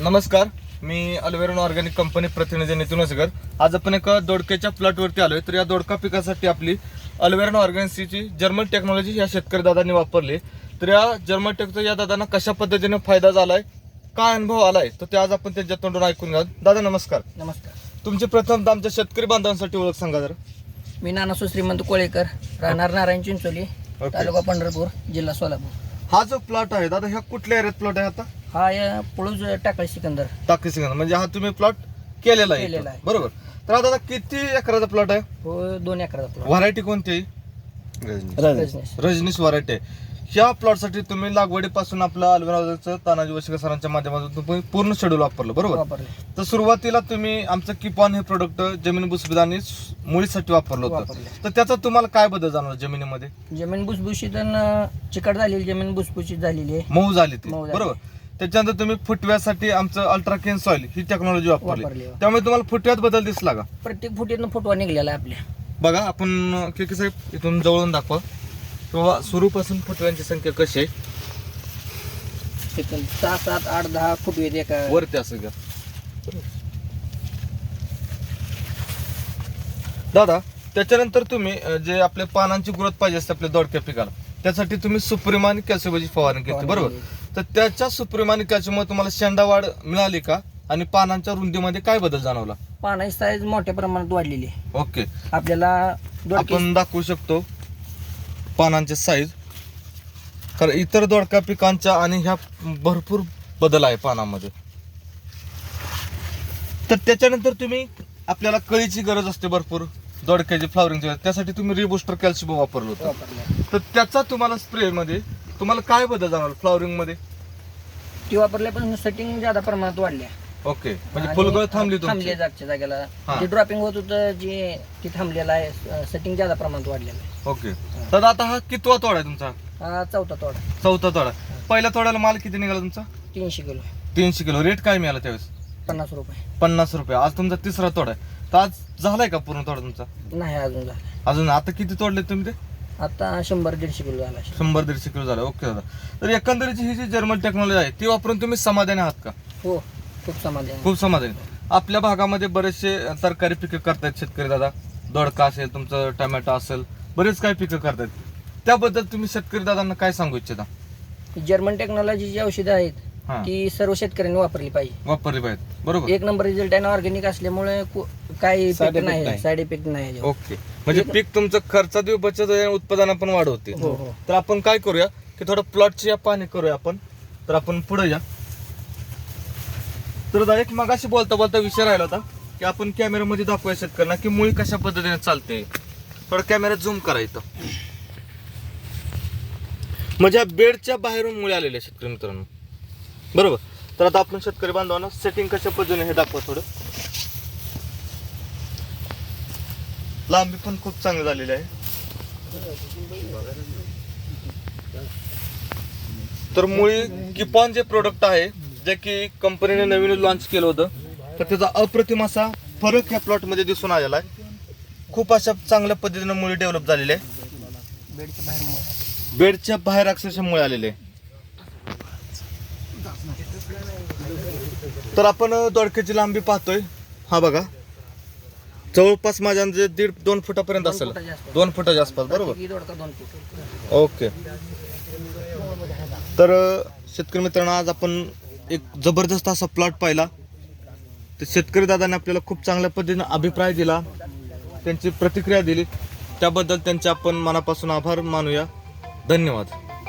नमस्कार मी अल्वेरॉन organic company प्रतिनिधी नितीन वसगर आज आपण एका दोडक्याच्या प्लॉटवरती आलोय. तर या दोडका पिकासाठी आपली अल्वेरॉन ऑर्गॅनिकची जर्मन टेक्नॉलॉजी या शेतकरी दादांनी वापरली. तर या जर्मन टेकचा या दादांना कशा पद्धतीने फायदा झालाय काय अनुभव आलाय तर ते आज आपण त्यांच्या तोंडून ऐकून घ्या दादा नमस्कार. नमस्कार. तुमची प्रथम आमच्या शेतकरी बांधवांसाठी ओळख सांगा जरा. मी नानासू श्रीमंत कोळेकर राहणार नारायण चिंचोली. तालुका पंढरपूर जिल्हा सोलापूर. हा जो प्लॉट आहे दादा ह्या कुठल्या एरियात प्लॉट आहे आता? हा या पुळूज टाकळी सिकंदर. टाकी सिंग म्हणजे हा तुम्ही प्लॉट केलेला आहे केलेला इथं. आहे. बरोबर. तर आता किती एकराचा प्लॉट आहे? हो दोन एकराचा प्लॉट व्हरायटी कोणती आहे? रजनीश. रजनीश. व्हरायटी आहे. ह्या प्लॉटसाठी तुम्ही लागवडीपासून आपलं अल्वेराचं तानाजी वशिका सरांच्या माध्यमातून तुम्ही पूर्ण शेड्यूल वापरलं बरोबर? तर सुरुवातीला तुम्ही आमचं किपॉन हे प्रोडक्ट जमीन भुसभुशीत आणि मुळीसाठी वापरलं होतं. वापरले. तर त्याचा तुम्हाला काय बदल जाणवला जमिनीमध्ये? जमीन भुसभुशीत आणि चिकट झालेली जमीन भुसभुशीत झालेली आहे. मऊ झाली ती मऊ झाली. बरोबर? त्याच्यानंतर तुम्ही फुटव्यासाठी आमचं अल्ट्राकेन सॉइल ही टेक्नॉलॉजी वापरली. वापरली. त्यामुळे तुम्हाला फुटव्यात बदल दिसला का? प्रत्येक फुटीतनं फुटवा निघलेला आहे आपल्या. बघा आपण साहेब इथून जवळून दाखवा. किंवा सुरूपासून फुटव्यांची संख्या कशी आहे? सहा सात आठ दहा फुटवे आहेत एका वरती असं घ्या दादा त्याच्यानंतर तुम्ही अं, जे आपल्या पानांची ग्रोथ पाहिजे असते आपल्या दोडक्या पिकाला त्यासाठी तुम्ही सुप्रिम आणि फवारणी केली बरोबर. तर त्याच्या सुप्रिम आणि कॅल्शियममुळे तुम्हाला शेंडा वाढ मिळाली का? आणि पानांच्या रुंदीमध्ये काय बदल जाणवला? पानाची साईज मोठ्या प्रमाणात वाढलेली आहे. ओके. आपल्याला दोडके आपण दाखवू शकतो. पानांचे साईज कारण इतर दोडका पिकांच्या आणि ह्या भरपूर बदल आहे पानामध्ये. तर त्याच्यानंतर तुम्ही आपल्याला कळीची गरज असते भरपूर. दोडक्याची फ्लॉवरिंगची त्यासाठी तुम्ही रिबुस्टर कॅल्शियम वापरलं होतं. तर त्याचा तुम्हाला स्प्रे मध्ये तुम्हाला काय बदल जाणवला फ्लॉवरिंगमध्ये? ती वापरल्यापासून सेटिंग जादा प्रमाणात वाढल्या. ओके. म्हणजे फुलगळ थांबली थांबली तुमची जागच्या जागेला. हा. जे ड्रॉपिंग होत होतं जे ते थांबलेलं आहे सेटिंग जादा प्रमाणात वाढलेलं आहे. ओके. तर आता हा कितवा तोडा आहे तुमचा? हा चौथा तोडा. चौथा तोडा पहिल्या तोड्याला माल किती निघाला तुमचा? तीनशे किलो. तीनशे किलो. रेट काय मिळाला त्यावेळेस? पन्नास रुपये. पन्नास रुपये. आज तुमचा तिसरा तोडा आहे. तर आज झालाय का पूर्ण तोडा तुमचा? नाही अजून झालं अजून आता किती तोडले तुम्ही ते? आता शंभर दीडशे किलो झाला असेल. शंभर दीडशे किलो झालं. ओके दादा. तर एकंदरीची ही जी जर्मन टेक्नॉलॉजी आहे ती वापरून तुम्ही समाधानी आहात का? हो. खूप समाधान खूप समाधानी आपल्या भागामध्ये बरेचसे तरकारी पिकं करतायत शेतकरी दादा. दोडका असेल तुमचं टोमॅटो असेल बरेच काही पिकं करतायत. त्याबद्दल तुम्ही शेतकरी दादांना काय सांगू इच्छिता? जर्मन टेक्नॉलॉजी जी औषधं आहेत हा. ती सर्व शेतकऱ्यांनी वापरली पाहिजे. वापरली पाहिजे बरोबर. एक नंबर रिझल्ट आहे ऑर्गॅनिक असल्यामुळे कु- काही इफेक्ट नाही साईड इफेक्ट नाही याच्यावर. ओके. म्हणजे पीक तुमचं खर्चात बी बचत होते आणि उत्पादन पण वाढवते हो हो. तर आपण काय करूया की थोडं प्लॉटची या पाहणी करूया आपण. तर आपण पुढे या. तर दादा मगाशी बोलता बोलता विषय राहिला होता की आपण कॅमेऱ्यामध्ये दाखवूया शेतकऱ्यांना की मुळी कशा पद्धतीने चालते. थोडं कॅमेऱ्यात झूम करायचं म्हणजे या बेडच्या बाहेरून मुळे आलेल्या शेतकरी मित्रांनो. बरोबर? तर आता आपण शेतकरी बांधवांना सेटिंग कशा पद्धतीने हे दाखवा थोडं. लांबी पण खूप चांगली झालेली आहे. तर मुळी किपॉन जे प्रोडक्ट आहे जे की कंपनीने नवीन लॉन्च केलं होतं. तर त्याचा अप्रतिम असा फरक ह्या प्लॉटमध्ये दिसून आलेला आहे. खूप अशा चांगल्या पद्धतीनं मुळे डेव्हलप झालेले आहे बेडच्या बाहेर मग. अक्षरशः मुळे आलेले आहे. तर आपण दोडक्याची लांबी पाहतोय. हा बघा. जवळपास माझ्या अंदाजे दीड दोन फुटापर्यंत असेल. दोन फुटाच्या आसपास बरोबर? दोडका दोन फूट ओके. तर अ, शेतकरी मित्रांनो आज आपण एक जबरदस्त असा प्लॉट पाहिला. तर शेतकरी दादाने आपल्याला खूप चांगल्या पद्धतीनं अभिप्राय दिला. त्यांची प्रतिक्रिया दिली. त्याबद्दल त्यांचे आपण मनापासून आभार मानूया. धन्यवाद.